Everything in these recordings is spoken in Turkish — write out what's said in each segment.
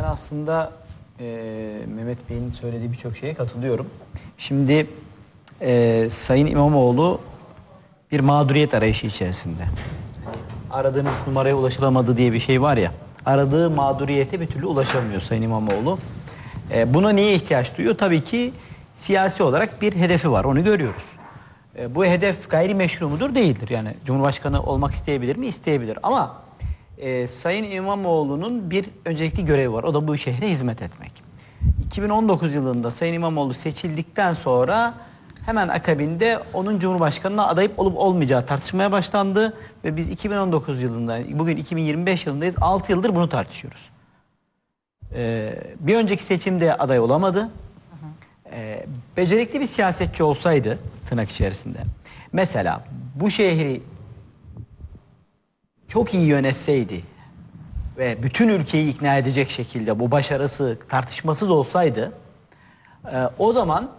Ben aslında e, Mehmet Bey'in söylediği birçok şeye katılıyorum. Şimdi e, Sayın İmamoğlu bir mağduriyet arayışı içerisinde. Hani aradığınız numaraya ulaşılamadı diye bir şey var ya. Aradığı mağduriyete bir türlü ulaşamıyor Sayın İmamoğlu. E, buna niye ihtiyaç duyuyor? Tabii ki siyasi olarak bir hedefi var. Onu görüyoruz. E, bu hedef gayrimeşru mudur? Değildir. Yani Cumhurbaşkanı olmak isteyebilir mi? İsteyebilir. Ama e, Sayın İmamoğlu'nun bir öncelikli görevi var. O da bu şehre hizmet etmek. 2019 yılında Sayın İmamoğlu seçildikten sonra hemen akabinde onun Cumhurbaşkanı'na adayıp olup olmayacağı tartışmaya başlandı. Ve biz 2019 yılında, bugün 2025 yılındayız. 6 yıldır bunu tartışıyoruz. E, bir önceki seçimde aday olamadı. E, becerikli bir siyasetçi olsaydı tırnak içerisinde. Mesela bu şehri çok iyi yönetseydi ve bütün ülkeyi ikna edecek şekilde bu başarısı tartışmasız olsaydı e, o zaman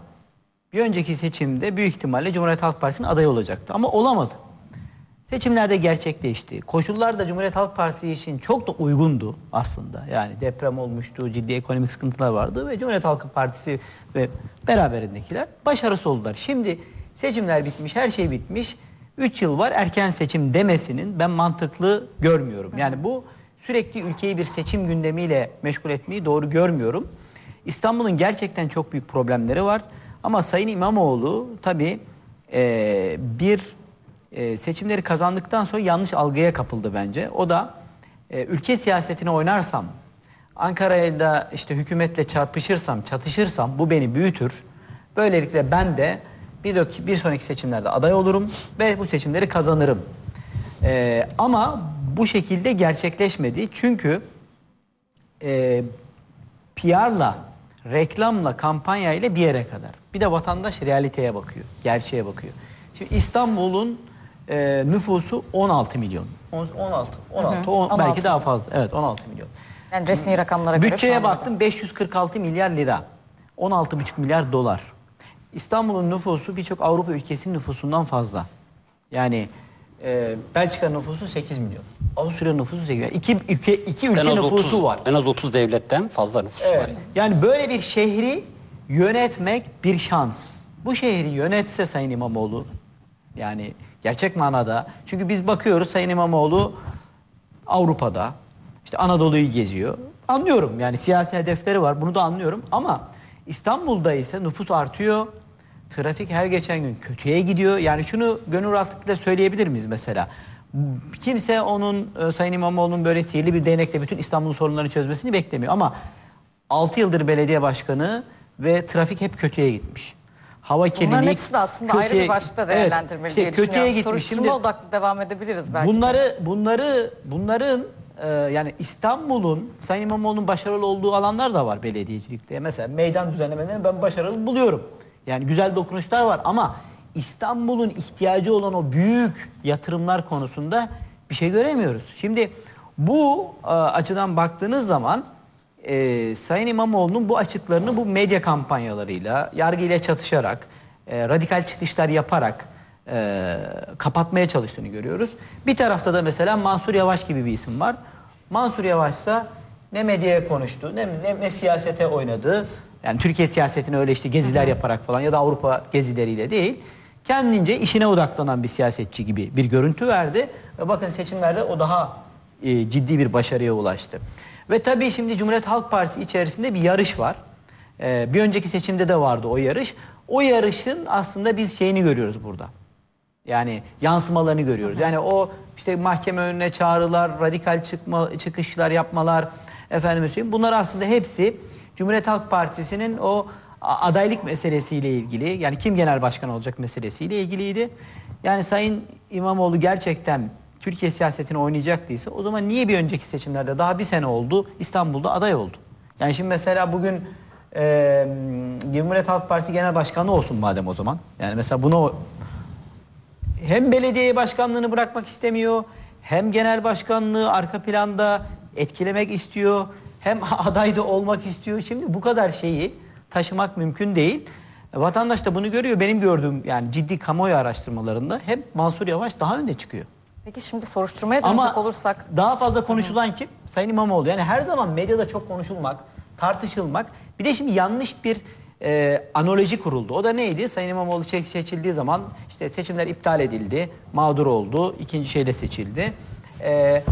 bir önceki seçimde büyük ihtimalle Cumhuriyet Halk Partisi'nin adayı olacaktı ama olamadı. Seçimlerde gerçekleşti. Koşullar da Cumhuriyet Halk Partisi için çok da uygundu aslında. Yani deprem olmuştu, ciddi ekonomik sıkıntılar vardı ve Cumhuriyet Halk Partisi ve beraberindekiler başarısı oldular. Şimdi seçimler bitmiş, her şey bitmiş. 3 yıl var erken seçim demesinin ben mantıklı görmüyorum. Yani bu sürekli ülkeyi bir seçim gündemiyle meşgul etmeyi doğru görmüyorum. İstanbul'un gerçekten çok büyük problemleri var. Ama Sayın İmamoğlu tabii eee, bir e, seçimleri kazandıktan sonra yanlış algıya kapıldı bence. O da e, ülke siyasetine oynarsam, Ankara'da işte hükümetle çarpışırsam, çatışırsam bu beni büyütür. Böylelikle ben de bir, dök- bir sonraki seçimlerde aday olurum ve bu seçimleri kazanırım. E, ama bu şekilde gerçekleşmedi. Çünkü e, PR'la, reklamla, kampanyayla bir yere kadar. Bir de vatandaş realiteye bakıyor, gerçeğe bakıyor. Şimdi İstanbul'un e, nüfusu 16 milyon. On- 16, 16, on- 16. belki daha fazla. Evet 16 milyon. Yani resmi rakamlara göre şu Bütçeye baktım 546 milyar lira. 16,5 milyar dolar. İstanbul'un nüfusu birçok Avrupa ülkesinin nüfusundan fazla. Yani e, Belçika nüfusu 8 milyon. Avusturya nüfusu 8 milyon. İki, ülke, iki ülke En az nüfusu 30 var. En az 30 devletten fazla nüfusu Evet. var. yani. Yani böyle bir şehri yönetmek bir şans. Bu şehri yönetse Sayın İmamoğlu yani gerçek manada çünkü biz bakıyoruz Sayın İmamoğlu Avrupa'da işte Anadolu'yu geziyor. Anlıyorum yani siyasi hedefleri var bunu da anlıyorum ama İstanbul'da ise nüfus artıyor. Trafik her geçen gün kötüye gidiyor. Yani şunu gönül rahatlıkla söyleyebilir miyiz mesela? Kimse onun e, Sayın İmamoğlu'nun böyle sihirli bir değnekle bütün İstanbul'un sorunlarını çözmesini beklemiyor ama 6 yıldır belediye başkanı ve trafik hep kötüye gitmiş. Hava kirliliği hepsi de aslında ayrı bir Evet, değerlendirmeli işte diye kötüye düşünüyorum. gitmiş. Soruşturma Şimdi odaklı devam edebiliriz belki. de. bunları bunları bunların e, yani İstanbul'un Sayın İmamoğlu'nun başarılı olduğu alanlar da var belediyecilikte. Mesela meydan düzenlemelerini ben başarılı buluyorum. Yani güzel dokunuşlar var ama İstanbul'un ihtiyacı olan o büyük yatırımlar konusunda bir şey göremiyoruz. Şimdi bu e, açıdan baktığınız zaman e, Sayın İmamoğlu'nun bu açıklarını bu medya kampanyalarıyla, yargıyla çatışarak, e, radikal çıkışlar yaparak e, kapatmaya çalıştığını görüyoruz. Bir tarafta da mesela Mansur Yavaş gibi bir isim var. Mansur Yavaşsa ne medyaya konuştu, ne, ne, ne siyasete oynadı. Yani Türkiye siyasetini öyle işte geziler yaparak falan ya da Avrupa gezileriyle değil. Kendince işine odaklanan bir siyasetçi gibi bir görüntü verdi. Ve bakın seçimlerde o daha e, ciddi bir başarıya ulaştı. Ve tabii şimdi Cumhuriyet Halk Partisi içerisinde bir yarış var. Ee, bir önceki seçimde de vardı o yarış. O yarışın aslında biz şeyini görüyoruz burada. Yani yansımalarını görüyoruz. Yani o işte mahkeme önüne çağrılar, radikal çıkma, çıkışlar yapmalar, efendim söyleyeyim. Bunlar aslında hepsi Cumhuriyet Halk Partisi'nin o adaylık meselesiyle ilgili, yani kim genel başkan olacak meselesiyle ilgiliydi. Yani Sayın İmamoğlu gerçekten Türkiye siyasetini oynayacaktıysa o zaman niye bir önceki seçimlerde daha bir sene oldu İstanbul'da aday oldu? Yani şimdi mesela bugün e, Cumhuriyet Halk Partisi Genel Başkanı olsun madem o zaman. Yani mesela bunu hem belediye başkanlığını bırakmak istemiyor, hem genel başkanlığı arka planda etkilemek istiyor, hem aday da olmak istiyor. Şimdi bu kadar şeyi taşımak mümkün değil. Vatandaş da bunu görüyor. Benim gördüğüm yani ciddi kamuoyu araştırmalarında hep Mansur Yavaş daha önde çıkıyor. Peki şimdi soruşturmaya dönecek Ama olursak daha fazla konuşulan kim? Sayın İmamoğlu. Yani her zaman medyada çok konuşulmak, tartışılmak. Bir de şimdi yanlış bir e, analoji kuruldu. O da neydi? Sayın İmamoğlu seçildiği zaman işte seçimler iptal edildi, mağdur oldu, ikinci şeyle seçildi. E,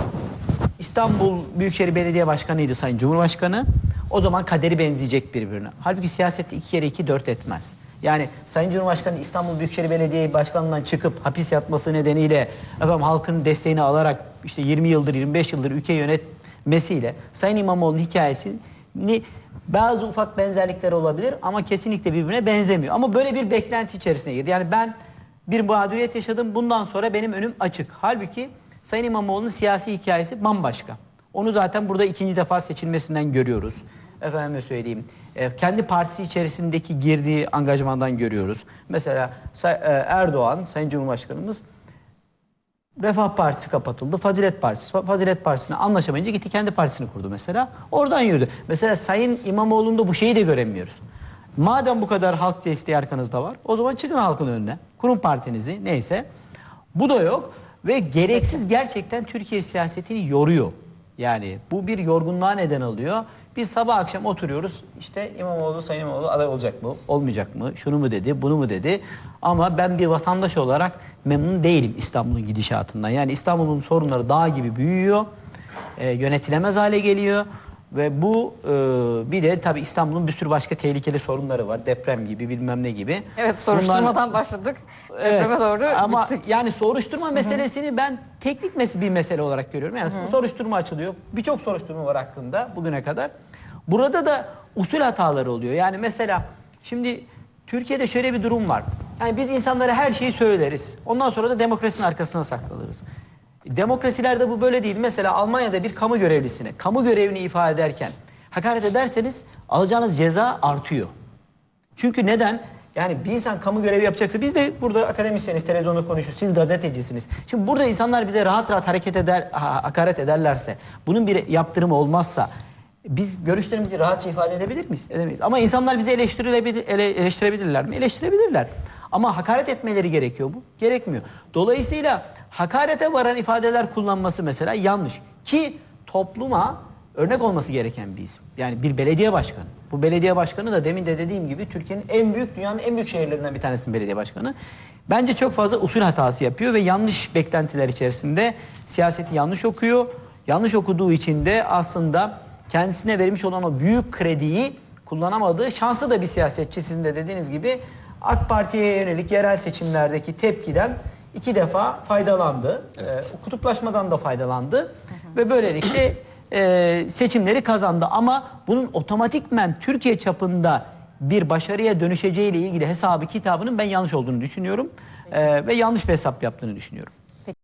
İstanbul Büyükşehir Belediye Başkanı'ydı Sayın Cumhurbaşkanı. O zaman kaderi benzeyecek birbirine. Halbuki siyasette iki kere iki dört etmez. Yani Sayın Cumhurbaşkanı İstanbul Büyükşehir Belediye Başkanı'ndan çıkıp hapis yatması nedeniyle efendim halkın desteğini alarak işte 20 yıldır 25 yıldır ülke yönetmesiyle Sayın İmamoğlu'nun hikayesini bazı ufak benzerlikler olabilir ama kesinlikle birbirine benzemiyor. Ama böyle bir beklenti içerisine girdi. Yani ben bir mağduriyet yaşadım. Bundan sonra benim önüm açık. Halbuki Sayın İmamoğlu'nun siyasi hikayesi bambaşka. Onu zaten burada ikinci defa seçilmesinden görüyoruz. Efendime söyleyeyim. e, kendi partisi içerisindeki girdiği angajmandan görüyoruz. Mesela Say- e, Erdoğan, Sayın Cumhurbaşkanımız Refah Partisi kapatıldı. Fazilet Partisi. Fa- Fazilet Partisi'ne anlaşamayınca gitti kendi partisini kurdu mesela. Oradan yürüdü. Mesela Sayın İmamoğlu'nda bu şeyi de göremiyoruz. Madem bu kadar halk desteği arkanızda var o zaman çıkın halkın önüne. Kurun partinizi neyse. Bu da yok ve gereksiz gerçekten Türkiye siyasetini yoruyor. Yani bu bir yorgunluğa neden alıyor. Biz sabah akşam oturuyoruz. İşte İmamoğlu, Sayın İmamoğlu aday olacak mı? Olmayacak mı? Şunu mu dedi, bunu mu dedi? Ama ben bir vatandaş olarak memnun değilim İstanbul'un gidişatından. Yani İstanbul'un sorunları dağ gibi büyüyor. e, yönetilemez hale geliyor. Ve bu e, bir de tabii İstanbul'un bir sürü başka tehlikeli sorunları var. Deprem gibi bilmem ne gibi. evet Bunlar- soruşturmadan başladık. Evet. Depreme doğru Ama gittik. yani soruşturma meselesini ben teknik mes- bir mesele olarak görüyorum. Yani soruşturma açılıyor. Birçok soruşturma var hakkında bugüne kadar. Burada da usul hataları oluyor. Yani mesela şimdi Türkiye'de şöyle bir durum var. Yani biz insanlara her şeyi söyleriz. Ondan sonra da demokrasinin arkasına saklanırız. Demokrasilerde bu böyle değil. Mesela Almanya'da bir kamu görevlisine, kamu görevini ifade ederken hakaret ederseniz alacağınız ceza artıyor. Çünkü neden? Yani bir insan kamu görevi yapacaksa biz de burada akademisyeniz, televizyonda konuşuyoruz, siz gazetecisiniz. Şimdi burada insanlar bize rahat rahat hareket eder, ha- hakaret ederlerse, bunun bir yaptırımı olmazsa biz görüşlerimizi rahatça ifade edebilir miyiz? Edemeyiz. Ama insanlar bizi eleştirilebilir, ele- eleştirebilirler mi? Eleştirebilirler. Ama hakaret etmeleri gerekiyor bu. Gerekmiyor. Dolayısıyla hakarete varan ifadeler kullanması mesela yanlış. Ki topluma örnek olması gereken bir isim. Yani bir belediye başkanı. Bu belediye başkanı da demin de dediğim gibi Türkiye'nin en büyük, dünyanın en büyük şehirlerinden bir tanesinin belediye başkanı. Bence çok fazla usul hatası yapıyor ve yanlış beklentiler içerisinde siyaseti yanlış okuyor. Yanlış okuduğu için de aslında kendisine verilmiş olan o büyük krediyi kullanamadığı şansı da bir siyasetçi sizin de dediğiniz gibi AK Parti'ye yönelik yerel seçimlerdeki tepkiden iki defa faydalandı. Ee, kutuplaşmadan da faydalandı ve böylelikle e, seçimleri kazandı. Ama bunun otomatikmen Türkiye çapında bir başarıya dönüşeceğiyle ilgili hesabı kitabının ben yanlış olduğunu düşünüyorum. Ee, ve yanlış bir hesap yaptığını düşünüyorum.